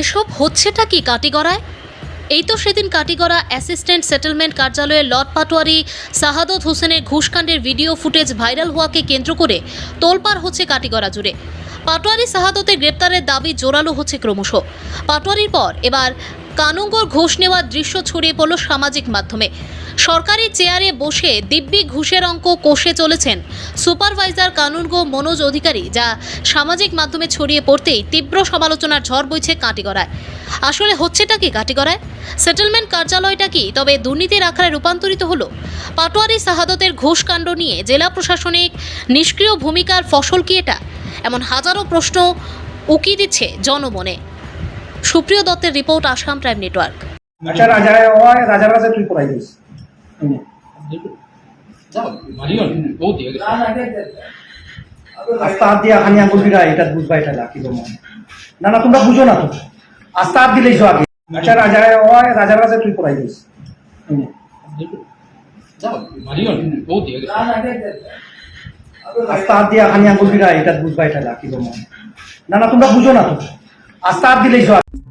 এসব হচ্ছেটা কি কাটিগড়ায়? এই তো সেদিন কাটিগড়া অ্যাসিস্ট্যান্ট সেটেলমেন্ট কার্যালয়ে লট পাটোয়ারি সাহাদত হোসেনের ঘুষকাণ্ডের ভিডিও ফুটেজ ভাইরাল হওয়াকে কেন্দ্র করে তোলপাড় হচ্ছে কাটিগড়া জুড়ে। পাটোয়ারি সাহাদতের গ্রেপ্তারের দাবি জোরালো হচ্ছে ক্রমশ। পাটোয়ারির পর এবার কানুঙ্গর ঘুষ নেওয়ার দৃশ্য ছড়িয়ে পড়ল সামাজিক মাধ্যমে। সরকারি চেয়ারে বসে দিব্যি ঘুষের অঙ্ক কষে চলেছেন সুপারভাইজার কানুনগো মনোজ অধিকারী, যা সামাজিক মাধ্যমে ছড়িয়ে পড়তেই তীব্র সমালোচনার ঝড় বইছে কাটিগড়ায়। আসলে হচ্ছেটা কি কাটিগড়ায়? সেটেলমেন্ট কার্যালয়টা কি? তবে দুর্নীতির আখড়ায় রূপান্তরিত হলো পাটোয়ারি শাহাদতের ঘোষকাণ্ড নিয়ে জেলা প্রশাসনিক নিষ্ক্রিয় ভূমিকার ফসল কি এটা? এমন হাজারো প্রশ্ন উকি দিচ্ছে জনমনে। সুপ্রিয় দত্তের রিপোর্ট আসাম প্রাইম নেটওয়ার্ক। আচ্ছা রাজায় হয়, রাজার কাছে তুই পড়াই দিস। হাত দিয়া খানি আঙ্গুল দিরা, এটা বুঝবা এটা কি বলব? না না, তোমরা বুঝো না তো। হাত দিলেইছো আগে। আচ্ছা রাজায় হয়, রাজার কাছে তুই পড়াই দিস। আস্তে হাত দিয়া খানি আঙ্গুল দিরা, এটা বুঝবা এটা কি বলব? না না, তোমরা বুঝো না তো। আস্তে হাত দিলেইছো আগে